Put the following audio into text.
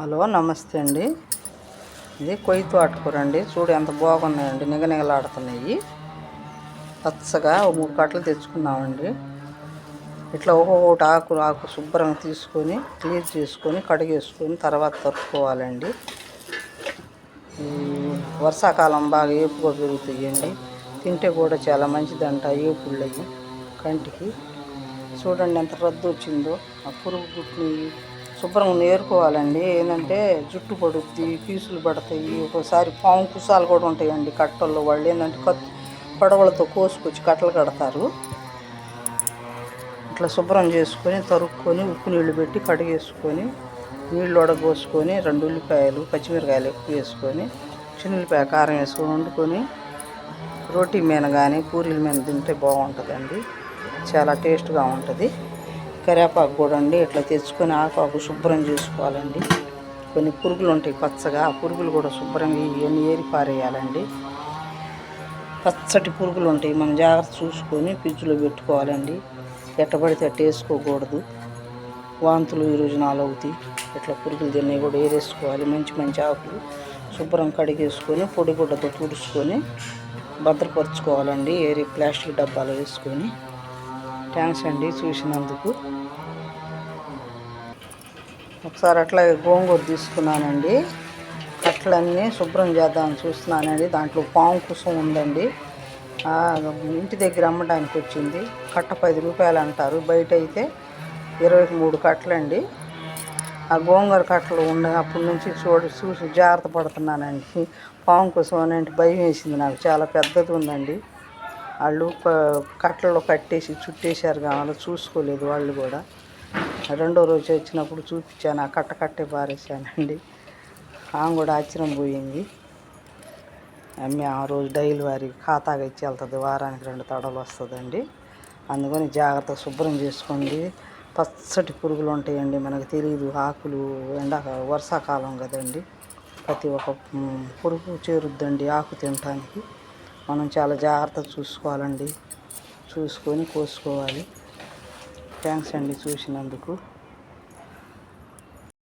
Hello నమస్తే అండి. ఇది కొయ్యి తోటకూర అండి చూడు ఎంత బాగున్నాయండి. నిగనిగలాడుతున్నాయి పచ్చగా మూడు కట్టలు తెచ్చుకున్నామండి. ఇట్లా ఒక్కొక్కటి ఆకు ఆకు శుభ్రంగా తీసుకొని క్లీన్ చేసుకొని కడిగేసుకొని తర్వాత తరుక్కోవాలండి. ఈ వర్షాకాలం బాగా ఏపుగా పెరుగుతాయండి. తింటే కూడా చాలా మంచిదంట ఏపుళ్ళు కంటికి. చూడండి ఎంత రద్దు వచ్చిందో ఆ పురుగు గుట్ని శుభ్రంగా నేర్కోవాలండి. ఏంటంటే జుట్టు పడుద్ది పీసులు పడతాయి ఒకసారి పాము కుసాలు కూడా ఉంటాయండి కట్టల్లో. వాళ్ళు ఏంటంటే కత్ పడవలతో కోసుకొచ్చి కట్టలు కడతారు. ఇట్లా శుభ్రం చేసుకొని తరుక్కొని ఉప్పు నీళ్ళు పెట్టి కడిగేసుకొని నీళ్ళు వడగోసుకొని రెండు ఉల్లిపాయలు పచ్చిమిరకాయలు ఎక్కువ వేసుకొని చిన్నపాయ కారం వేసుకొని వండుకొని రోటీ మీద కానీ పూరీల మీద తింటే బాగుంటుందండి. చాలా టేస్ట్గా ఉంటుంది. కరివేపాకు కూడా అండి. ఇట్లా తెచ్చుకొని ఆకు శుభ్రం చేసుకోవాలండి. కొన్ని పురుగులు ఉంటాయి పచ్చగా ఆ పురుగులు కూడా శుభ్రంగా ఇవన్నీ ఏరి పారేయాలండి. పచ్చటి పురుగులు ఉంటాయి. మనం జాగ్రత్త చూసుకొని ఫ్రిడ్జ్లో పెట్టుకోవాలండి. ఎట్టబడితే అట్ట వేసుకోకూడదు. వాంతులు ఈరోజు నాలుగు అవుతాయి. ఇట్లా పురుగులు తిన్నవి కూడా ఏరేసుకోవాలి. మంచి మంచి ఆకులు శుభ్రం కడిగేసుకొని పొడి గుడ్డతో తుడుచుకొని భద్రపరచుకోవాలండి. ఏరి ప్లాస్టిక్ డబ్బాలో వేసుకొని. థ్యాంక్స్ అండి చూసినందుకు. ఒకసారి అట్లా గోంగూర తీసుకున్నానండి. కట్టలన్నీ శుభ్రం చేద్దామని చూస్తున్నానండి. దాంట్లో పాము కుసం ఉందండి. ఇంటి దగ్గర అమ్మడానికి వచ్చింది. కట్ట పది రూపాయలు అంటారు. బయట అయితే ఇరవై మూడు కట్టలండి. ఆ గోంగూర కట్టలు ఉండే అప్పటి నుంచి చూడ చూసి జాగ్రత్త పడుతున్నానండి. పాము కోసం అంటే భయం వేసింది నాకు. చాలా పెద్దది ఉందండి. వాళ్ళు ప- కట్టలో కట్టేసి చుట్టేశారు కావాలి చూసుకోలేదు వాళ్ళు కూడా. రెండో రోజు వచ్చినప్పుడు చూపించాను ఆ కట్ట కట్టే పారేసానండి ఆమె కూడా ఆశ్చర్యం పోయింది. అమ్మే ఆ రోజు డైలీ వారి ఖాతాగా ఇచ్చి వెళ్తుంది వారానికి రెండు తడలు వస్తుందండి. అందుకని జాగ్రత్త శుభ్రం చేసుకోండి. పచ్చటి పురుగులు ఉంటాయండి మనకు తెలియదు ఆకులు ఎండా వర్షాకాలం కదండి. ప్రతి ఒక్క పురుగు చేరుద్దండి ఆకు తినటానికి. మనం చాలా జాగ్రత్తగా చూసుకోవాలండి. చూసుకొని కోసుకోవాలి. థ్యాంక్స్ అండి చూసినందుకు.